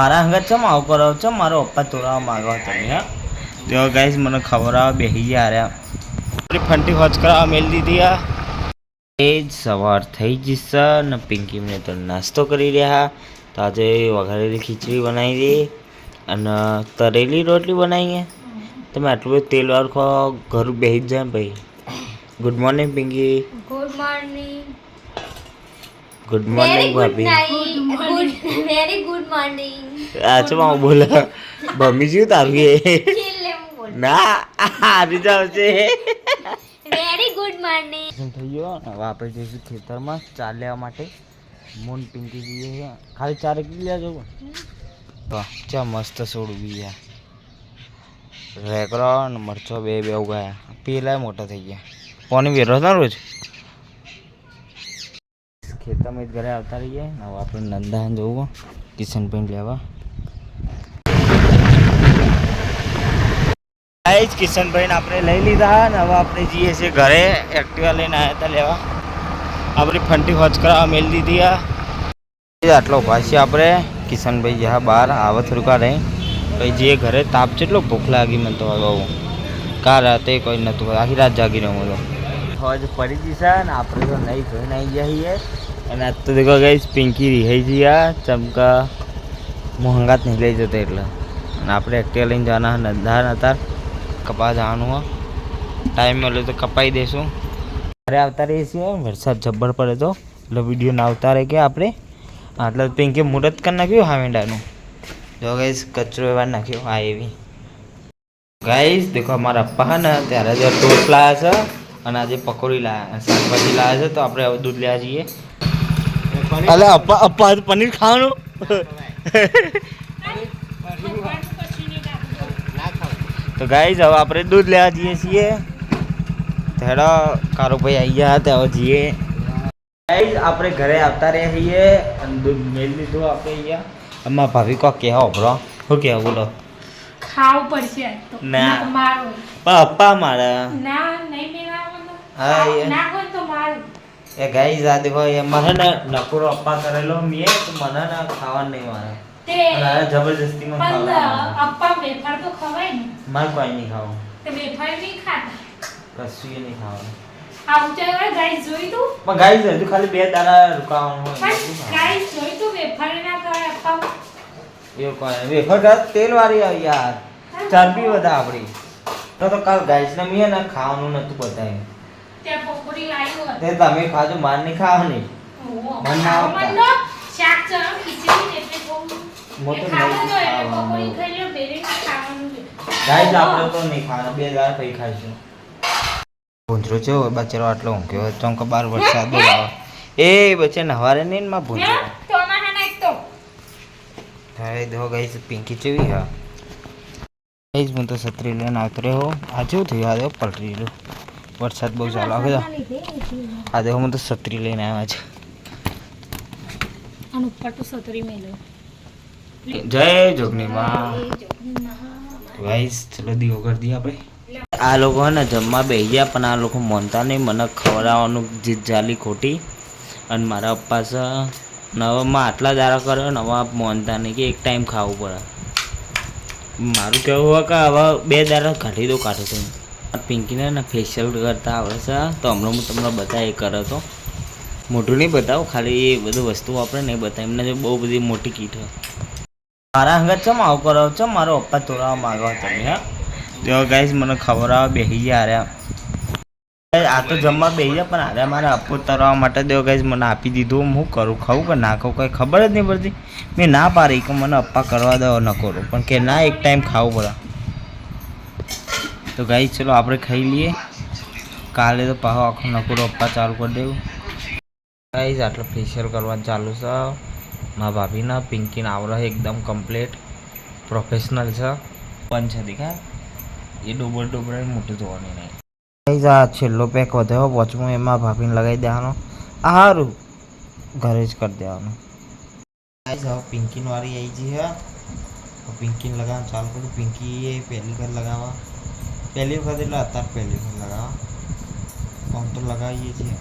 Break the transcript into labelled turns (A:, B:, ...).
A: મારા હંગત ચમ આવું કરો છો, મારો પપ્પા તોડાવવા માંગો તમે હા. તો ગાઈસ મને ખબર આવે બેસી ગયા રહ્યા. ફંટી હોચ કરાવવા મેલી દીધી આ એ જ સવાર થઈ જશે ને પિંકીને તો નાસ્તો કરી રહ્યા તો આજે વઘારેલી ખીચડી બનાવી દઈએ અને તરેલી રોટલી બનાવીએ તમે આટલું બધું તેલવાળું ખાઓ ઘર બેસી જ જાય ભાઈ. Good morning Pinky.
B: Good morning
A: good morning ભાભી
B: વેરી ગુડ મોર્નિંગ
A: આ છે હું બોલે ભમી જ્યું તારું ના આવી જાવ છે
B: વેરી ગુડ મોર્નિંગ
A: થઈ ગયો ને હવે આપણે જઈશું ખેતરમાં ચાલ્યા લેવા માટે. મૂન પિંકી જઈએ ખાલી ચાર કિલો લેવા જવું તો ચા મસ્ત સોડું બીજા રેકરો ને મરચો બે બે ઉગાયા. પેલા મોટા થઈ ગયા. કોની વેરો ના રોજ? ખેતરમાં જ ઘરે આવતા રહીએ ને હવે આપણે નંદાન જવું કિશન પેન્ટ લેવા ગાઈસ કિશનભાઈને આપણે લઈ લીધા ને હવે આપણે જઈએ છીએ ઘરે એક્ટિવા લઈને આવ્યા હતા લેવા આપણી ફંટી હોચ કરાવવા મેલી દીધી આ એ આટલો ઊભા છીએ આપણે કિશનભાઈ જ્યાં બહાર આવે થોડુંક રહે પછી જઈએ ઘરે તાપ કેટલો ભૂખ લાગી મને તો બહુ કાર રાતે કોઈ નહોતું આખી રાત જાગી રહ્યો હું તો હોજ પડી જશે ને આપણે તો નહીં જોઈને આવી જઈએ અને આજ તો દેખો ગઈ પિંકી રિહાઈ ગયા ચમકા મોહંગાત નહીં લઈ જતો એટલે. અને આપણે એક્ટિવા લઈને જવાના નંદા હતા કપા જવાનું ટાઈમ મળ્યો તો કપાઈ દઈશું ઘરે આવતા રહીએ છીએ વરસાદ જબ્બર પડે તો. એટલે વીડિયો ના આવતા રહે કે આપણે. આટલે પિંકી મુહૂર્ત કરી નાખ્યું હાવેંડાનું જો ગાઈસ, કચરો એવા નાખ્યો, આ એવી. ગાઈસ, દેખો અમારા અપ્પા ને ત્યારે જે ટોસ લાવ્યા છે. અને આજે પકોડી લાવ્યા શાકભાજી લાયા છે. તો આપણે દૂધ લેવા જઈએ. અલે અપ્પા અપ્પા પનીર ખાવાનું? તો ગાઈસ હવે આપણે દૂધ લેવા જઈએ છીએ. ધેડો કારો ભાઈ આવી ગયા હતા હવે જઈએ. ગાઈઝ આપણે ઘરે આવતા રહ્યા છીએ અને દૂધ મેળ લીધું આપણે અહીંયા. આમાં ભાભી કોક કહેવા ઉભરો શું કહેવા બોલો?
C: ખાવું પડશે
A: ના.
C: મારો.
A: પપ્પા અપ્પા મારા.
C: ના નહીં મેળવવાનું
A: હા.
C: ના હોય તો મારું.
A: એ ગાઈસ આ દેખો એ મને ને નકરો અપ્પા કરેલો મે મને ને ખાવા નહીં મારે.
C: તે
A: અને આ જબરજસ્તીમાં
C: પણ અપ્પા વેફર તો ખવાય ને.
A: મારે કોઈ નહીં ખાવું.
C: તે વેફર નહીં ખાતા.
A: કશું નહીં ખાવાનું.
C: આવું જોઈ તું?
A: પણ ગાઈસ હજુ ખાલી બે દાડા રોકાવાનું હોય
C: પણ
A: ખાવાનું?
C: ગાઈસ જોઈ તું વેફર ના કરે અપ્પા?
A: એવું કોઈ વેફર કાં તેલ વાળી આવી યાર. ચરબી બધા આપણી તો તો કાલ ગાઈસ ને મેં ને ખાવાનું નતું બતાવ્યું.
C: ત્યાં પકોડી લાવ્યો
A: તે તમે ખાજો મારની ખાવાની. મન ના
C: મન શાક ચણા ખીચડી એટલે બહુ
A: મોટો તો નહીં ખાવાનું.
C: પકોડી ખાઈ લો બેરે ખાવાનું.
A: ગાઈસ આપણે તો નહીં ખાવાનું. બે દાડા પછી ખાઈશું. ભૂંજરો છે બચેરો આટલો ઊંઘ્યો ચોંક બાર વરસાદ બહુ આવે. એ બચે નવારે નહીં માં ભૂંજરો?
C: તો તો.
A: હવે દો ગાઈસ પિંકી ચેવી હા ગાઈસ હું તો છત્રી લઈને આવતો રહ્યો. આ જેવું થયું? આ દેખો પલટી રહ્યું વરસાદ બહુ ચાલુ. આવે છે આ દેખો હું તો છત્રી લઈને આવ્યા છે.
C: આનું મેલો
A: જય જોગણીમાં વાઈસ ચલો દીવો કરી દઈએ આપણે. આ લોકો હે ને જમવા બેસી ગયા પણ આ લોકો માનતા નહીં. મને ખવડાવવાનું જીત જાલી ખોટી. અને મારા પપ્પા છે નવામાં આટલા દારા કર્યો નવા માનતા નહીં કે એક ટાઈમ ખાવું પડે. મારું કહેવું હોય કે હવે બે દારા કાઢી દો કાઢો તો આ પિંકીને ને ફેશિયલ કરતા આવે છે. તો હમણાં હું તમને બધા એ કરો તો. મોટું નહીં બતાવું, ખાલી એ બધું વસ્તુ વાપરે નહીં બતાવે. એમને જો બહુ બધી મોટી કીટ હોય. મારા અંગત ચમ આવું કરો છો, મારો પપ્પા તોડાવવા માંગો તમે, હા? જો ગાઈસ મને ખબર આવે બેસી ગયા હાર્યા આ તો જમવા બેસી ગયા, પણ આરે મારે અપો તરવા માટે દેવો ગાઈસ મને આપી દીધું. હું કરું, ખાવું કે ના ખાવું, કંઈ ખબર જ નહીં પડતી. મેં ના પાડી કે મને અપ્પા કરવા દો, ન કરું. પણ કે ના, એક ટાઈમ ખાવું પડે. તો ગાઈ ચલો આપણે ખાઈ લઈએ. કાલે તો પાહો આખો નકરો અપ્પા ચાલુ કરી દેવું. ગાઈઝ આટલું ફેશિયલ કરવાનું ચાલુ છે. મારા ભાભીના પિંકીના આવડે એકદમ કમ્પ્લીટ પ્રોફેશનલ છે. પણ છે દીખા એ ડોબર ડોબર મોટું ધોવાની નહીં. ગાઈઝ આ છેલ્લો પેક વધ્યો, વોચમાં એમાં ભાભીને લગાવી દેવાનો. સારું ઘરે જ કરી દેવાનું. ગાઈઝ હવે પિંકીન વાળી આવી ગઈ છે. પિંકીને લગાવવાનું ચાલુ કર્યું. પિંકી એ પહેલી ઘર લગાવવા. પહેલી વખત એટલે અત્યારે પહેલી વખત લગાવવા આમ તો લગાવીએ છીએ